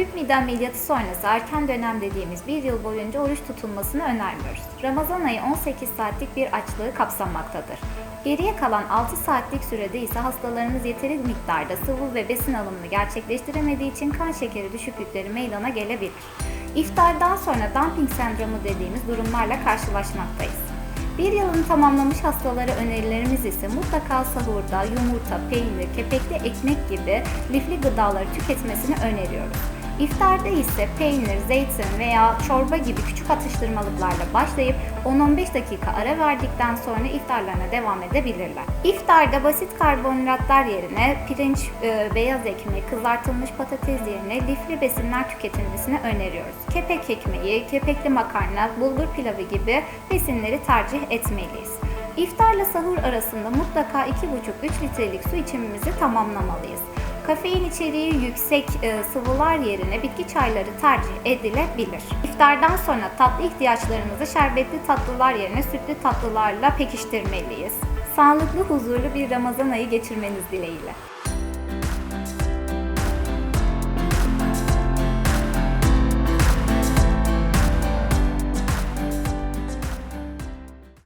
Tüp mide ameliyatı sonrası erken dönem dediğimiz bir yıl boyunca oruç tutulmasını önermiyoruz. Ramazan ayı 18 saatlik bir açlığı kapsamaktadır. Geriye kalan 6 saatlik sürede ise hastalarımız yeteri miktarda sıvı ve besin alımını gerçekleştiremediği için kan şekeri düşüklükleri meydana gelebilir. İftardan sonra dumping sendromu dediğimiz durumlarla karşılaşmaktayız. Bir yılını tamamlamış hastalara önerilerimiz ise mutlaka sahurda yumurta, peynir, kepekli ekmek gibi lifli gıdaları tüketmesini öneriyoruz. İftarda ise peynir, zeytin veya çorba gibi küçük atıştırmalıklarla başlayıp 10-15 dakika ara verdikten sonra iftarlarına devam edebilirler. İftarda basit karbonhidratlar yerine pirinç, e, beyaz ekmek, kızartılmış patates yerine lifli besinler tüketilmesini öneriyoruz. Kepek ekmeği, kepekli makarna, bulgur pilavı gibi besinleri tercih etmeliyiz. İftarla sahur arasında mutlaka 2,5-3 litrelik su içimimizi tamamlamalıyız. Kafein içeriği yüksek e, sıvılar yerine bitki çayları tercih edilebilir. İftardan sonra tatlı ihtiyaçlarımızı şerbetli tatlılar yerine sütlü tatlılarla pekiştirmeliyiz. Sağlıklı, huzurlu bir Ramazan ayı geçirmeniz dileğiyle.